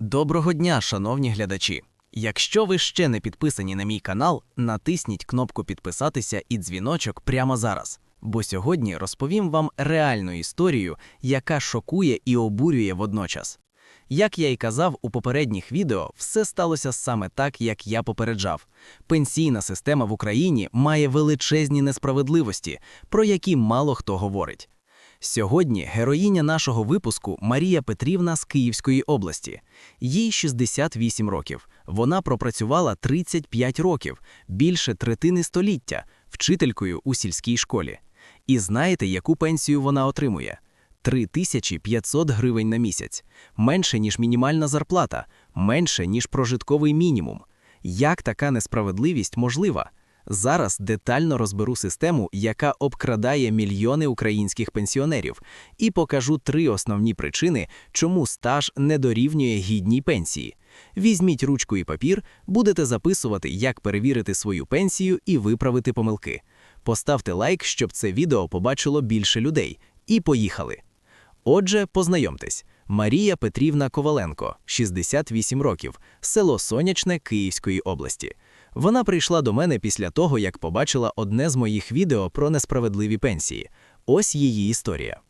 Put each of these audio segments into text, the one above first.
Доброго дня, шановні глядачі! Якщо ви ще не підписані на мій канал, натисніть кнопку підписатися і дзвіночок прямо зараз. Бо сьогодні розповім вам реальну історію, яка шокує і обурює водночас. Як я й казав у попередніх відео, все сталося саме так, як я попереджав. Пенсійна система в Україні має величезні несправедливості, про які мало хто говорить. Сьогодні героїня нашого випуску Марія Петрівна з Київської області. Їй 68 років. Вона пропрацювала 35 років, більше третини століття, вчителькою у сільській школі. І знаєте, яку пенсію вона отримує? 3500 гривень на місяць, менше, ніж мінімальна зарплата, менше, ніж прожитковий мінімум. Як така несправедливість можлива? Зараз детально розберу систему, яка обкрадає мільйони українських пенсіонерів, і покажу три основні причини, чому стаж не дорівнює гідній пенсії. Візьміть ручку і папір, будете записувати, як перевірити свою пенсію і виправити помилки. Поставте лайк, щоб це відео побачило більше людей. І поїхали. Отже, познайомтесь. Марія Петрівна Коваленко, 68 років, село Сонячне Київської області. Вона прийшла до мене після того, як побачила одне з моїх відео про несправедливі пенсії. Ось її історія.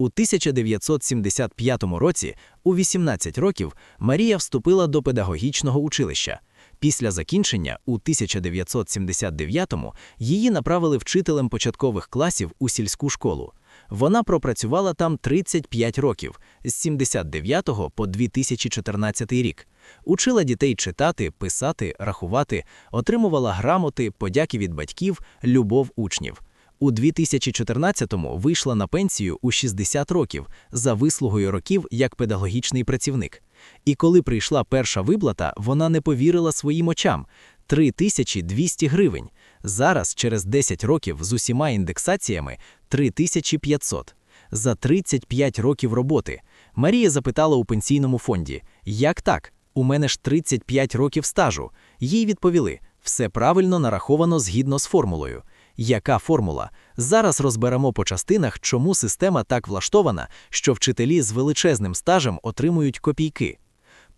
У 1975 році, у 18 років, Марія вступила до педагогічного училища. Після закінчення, у 1979-му, її направили вчителем початкових класів у сільську школу. Вона пропрацювала там 35 років з 79 по 2014 рік. Учила дітей читати, писати, рахувати, отримувала грамоти, подяки від батьків, любов учнів. У 2014-му вийшла на пенсію у 60 років за вислугою років як педагогічний працівник. І коли прийшла перша виплата, вона не повірила своїм очам 3200 гривень. Зараз, через 10 років з усіма індексаціями, 3500. За 35 років роботи. Марія запитала у пенсійному фонді: Як так? У мене ж 35 років стажу. Їй відповіли: все правильно нараховано згідно з формулою. Яка формула? Зараз розберемо по частинах, чому система так влаштована, що вчителі з величезним стажем отримують копійки.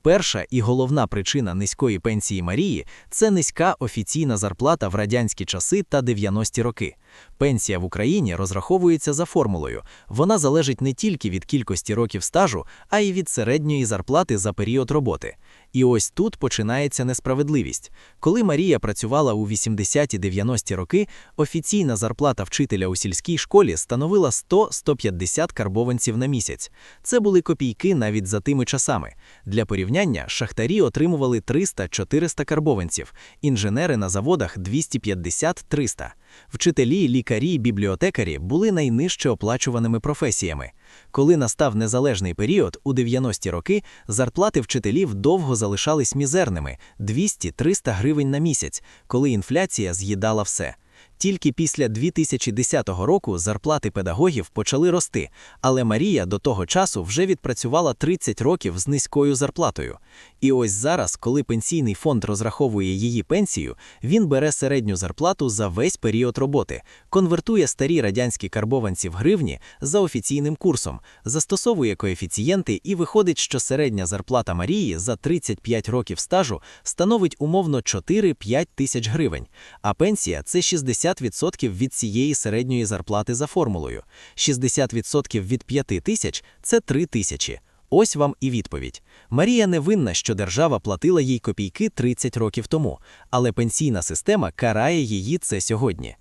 Перша і головна причина низької пенсії Марії це низька офіційна зарплата в радянські часи та 90-ті роки. Пенсія в Україні розраховується за формулою. Вона залежить не тільки від кількості років стажу, а й від середньої зарплати за період роботи. І ось тут починається несправедливість. Коли Марія працювала у 80-90-ті роки, офіційна зарплата вчителя у сільській школі становила 100-150 карбованців на місяць. Це були копійки навіть за тими часами. Для порівняння шахтарі отримували 300-400 карбованців, інженери на заводах 250-300. Вчителі, лікарі, бібліотекарі були найнижче оплачуваними професіями. Коли настав незалежний період, у 90-ті роки зарплати вчителів довго залишались мізерними 200-300 гривень на місяць, коли інфляція з'їдала все. Тільки після 2010 року зарплати педагогів почали рости, але Марія до того часу вже відпрацювала 30 років з низькою зарплатою. І ось зараз, коли пенсійний фонд розраховує її пенсію, він бере середню зарплату за весь період роботи, конвертує старі радянські карбованці в гривні за офіційним курсом, застосовує коефіцієнти і виходить, що середня зарплата Марії за 35 років стажу становить умовно 4-5 тисяч гривень, а пенсія це 60 60% від цієї середньої зарплати за формулою. 60% від 5 тисяч це 3 тисячі. Ось вам і відповідь. Марія не винна, що держава платила їй копійки 30 років тому, але пенсійна система карає її це сьогодні.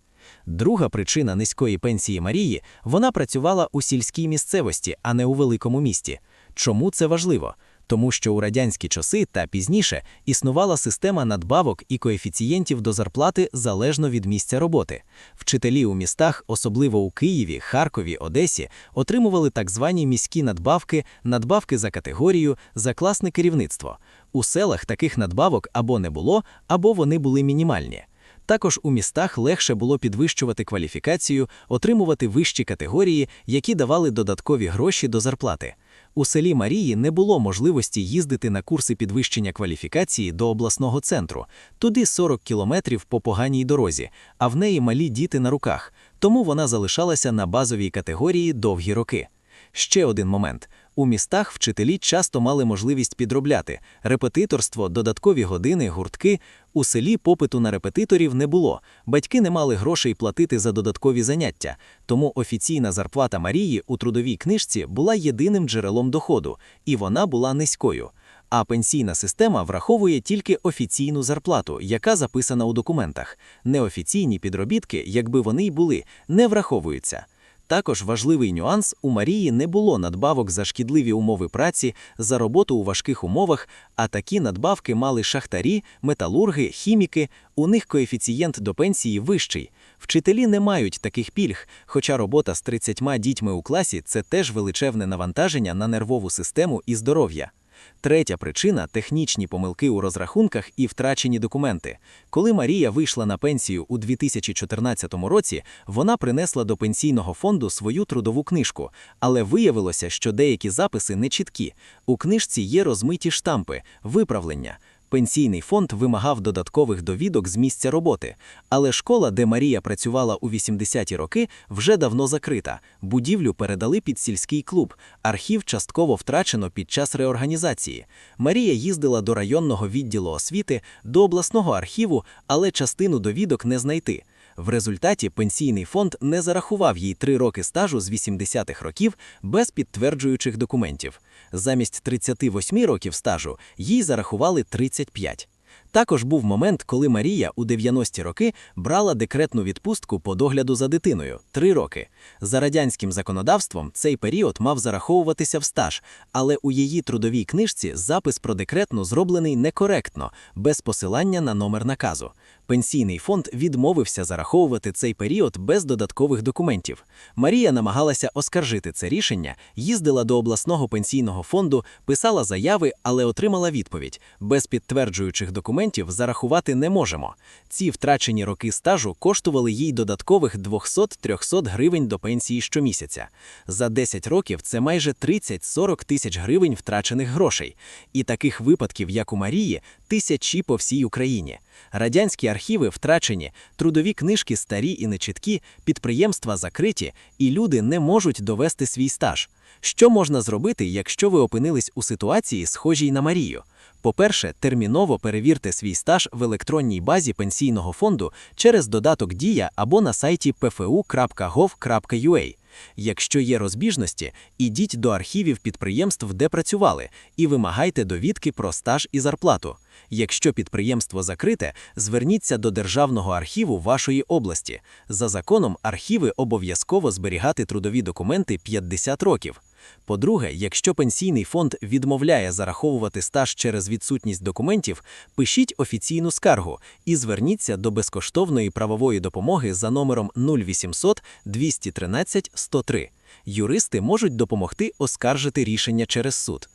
Друга причина низької пенсії Марії вона працювала у сільській місцевості, а не у великому місті. Чому це важливо? Тому що у радянські часи та пізніше існувала система надбавок і коефіцієнтів до зарплати залежно від місця роботи. Вчителі у містах, особливо у Києві, Харкові, Одесі, отримували так звані міські надбавки, надбавки за категорію, за класне керівництво. У селах таких надбавок або не було, або вони були мінімальні. Також у містах легше було підвищувати кваліфікацію, отримувати вищі категорії, які давали додаткові гроші до зарплати. У селі Марії не було можливості їздити на курси підвищення кваліфікації до обласного центру, туди 40 кілометрів по поганій дорозі, а в неї малі діти на руках, тому вона залишалася на базовій категорії довгі роки. Ще один момент: У містах вчителі часто мали можливість підробляти репетиторство, додаткові години, гуртки. У селі попиту на репетиторів не було. Батьки не мали грошей платити за додаткові заняття, тому офіційна зарплата Марії у трудовій книжці була єдиним джерелом доходу, і вона була низькою. А пенсійна система враховує тільки офіційну зарплату, яка записана у документах. Неофіційні підробітки, якби вони й були, не враховуються. Також важливий нюанс у Марії не було надбавок за шкідливі умови праці, за роботу у важких умовах, а такі надбавки мали шахтарі, металурги, хіміки. У них коефіцієнт до пенсії вищий. Вчителі не мають таких пільг, хоча робота з 30 дітьми у класі це теж величезне навантаження на нервову систему і здоров'я. Третя причина технічні помилки у розрахунках і втрачені документи. Коли Марія вийшла на пенсію у 2014 році, вона принесла до пенсійного фонду свою трудову книжку, але виявилося, що деякі записи нечіткі. У книжці є розмиті штампи, виправлення. Пенсійний фонд вимагав додаткових довідок з місця роботи, але школа, де Марія працювала у 80-ті роки, вже давно закрита. Будівлю передали під сільський клуб. Архів частково втрачено під час реорганізації. Марія їздила до районного відділу освіти, до обласного архіву, але частину довідок не знайти. В результаті пенсійний фонд не зарахував їй три роки стажу з 80-х років без підтверджуючих документів. Замість 38 років стажу їй зарахували 35. Також був момент, коли Марія у 90-ті роки брала декретну відпустку по догляду за дитиною 3 роки. За радянським законодавством цей період мав зараховуватися в стаж, але у її трудовій книжці запис про декретну зроблений некоректно, без посилання на номер наказу. Пенсійний фонд відмовився зараховувати цей період без додаткових документів. Марія намагалася оскаржити це рішення, їздила до обласного пенсійного фонду, писала заяви, але отримала відповідь: без підтверджуючих документів зарахувати не можемо. Ці втрачені роки стажу коштували їй додаткових 200-300 гривень до пенсії щомісяця. За 10 років це майже 30-40 тисяч гривень втрачених грошей. І таких випадків, як у Марії, тисячі по всій Україні. Радянські архіви втрачені, трудові книжки старі і нечіткі, підприємства закриті, і люди не можуть довести свій стаж. Що можна зробити, якщо ви опинились у ситуації, схожій на Марію? По-перше, терміново перевірте свій стаж в електронній базі пенсійного фонду через додаток Дія або на сайті pfu.gov.ua. Якщо є розбіжності, ідіть до архівів підприємств, де працювали, і вимагайте довідки про стаж і зарплату. Якщо підприємство закрите, зверніться до Державного архіву вашої області. За законом, архіви обов'язково зберігати трудові документи 50 років. По-друге, якщо пенсійний фонд відмовляє зараховувати стаж через відсутність документів, пишіть офіційну скаргу і зверніться до безкоштовної правової допомоги за номером 0800 213 103. Юристи можуть допомогти оскаржити рішення через суд.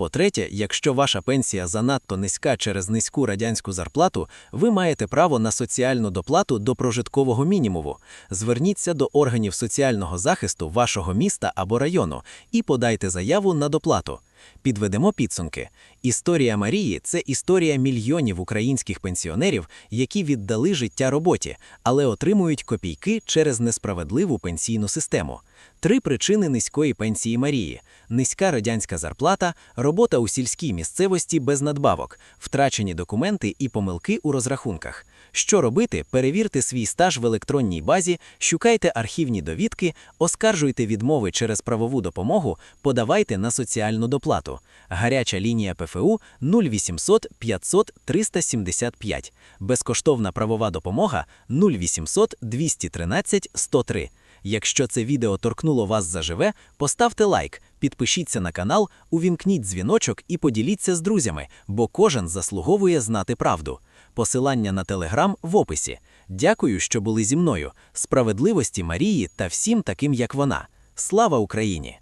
По-третє, якщо ваша пенсія занадто низька через низьку радянську зарплату, ви маєте право на соціальну доплату до прожиткового мінімуму. Зверніться до органів соціального захисту вашого міста або району і подайте заяву на доплату. Підведемо підсумки. Історія Марії це історія мільйонів українських пенсіонерів, які віддали життя роботі, але отримують копійки через несправедливу пенсійну систему. Три причини низької пенсії Марії: низька радянська зарплата, робота у сільській місцевості без надбавок, втрачені документи і помилки у розрахунках. Що робити? Перевірте свій стаж в електронній базі, шукайте архівні довідки, оскаржуйте відмови через правову допомогу, подавайте на соціальну доплату. Гаряча лінія ПФУ 0800 500 375. Безкоштовна правова допомога 0800 213 103. Якщо це відео торкнуло вас заживе, поставте лайк, підпишіться на канал, увімкніть дзвіночок і поділіться з друзями, бо кожен заслуговує знати правду. Посилання на телеграм в описі. Дякую, що були зі мною. Справедливості Марії та всім таким, як вона. Слава Україні!